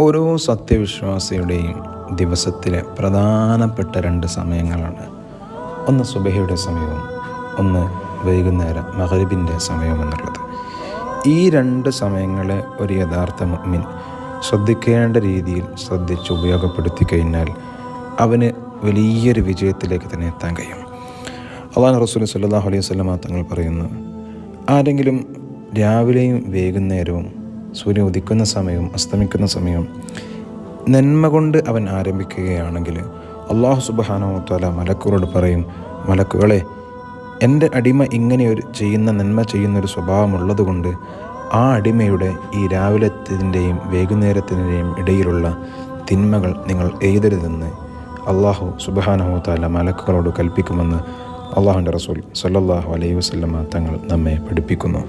ഓരോ സത്യവിശ്വാസിയുടെയും ദിവസത്തിലെ പ്രധാനപ്പെട്ട രണ്ട് സമയങ്ങളാണ്. ഒന്ന് സുബഹയുടെ സമയവും ഒന്ന് വൈകുന്നേരം മഹരിബിന്റെ സമയവും എന്നുള്ളത്. ഈ രണ്ട് സമയങ്ങളെ ഒരു യഥാർത്ഥ മുഅ്മിൻ ശ്രദ്ധിക്കേണ്ട രീതിയിൽ ശ്രദ്ധിച്ച് ഉപയോഗപ്പെടുത്തി കഴിഞ്ഞാൽ അവന് വലിയൊരു വിജയത്തിലേക്ക് തന്നെ എത്താൻ കഴിയും. അള്ളാഹ് റസൂൽ സല്ലാഹു അലൈഹി സ്വലമാ തങ്ങൾ പറയുന്നു ആരെങ്കിലും രാവിലെയും വൈകുന്നേരവും സൂര്യൻ ഉദിക്കുന്ന സമയവും അസ്തമിക്കുന്ന സമയവും നന്മ കൊണ്ട് അവൻ ആരംഭിക്കുകയാണെങ്കിൽ അള്ളാഹു സുബാനോ താല മലക്കുകളോട് പറയും മലക്കുകളെ എന്റെ അടിമ ഇങ്ങനെ ഒരു ചെയ്യുന്ന നന്മ ചെയ്യുന്നൊരു സ്വഭാവമുള്ളത് കൊണ്ട് ആ അടിമയുടെ ഈ രാവിലത്തിന്റെയും വൈകുന്നേരത്തിന്റെയും ഇടയിലുള്ള തിന്മകൾ നിങ്ങൾ എഴുതരുതെന്ന് അള്ളാഹു സുബാനഹു താല മലക്കുകളോട് കൽപ്പിക്കുമെന്ന് അള്ളാഹുന്റെ റസൂൽ സല്ലാഹു അലൈഹി വസ്ലമ തങ്ങൾ നമ്മെ പഠിപ്പിക്കുന്നു.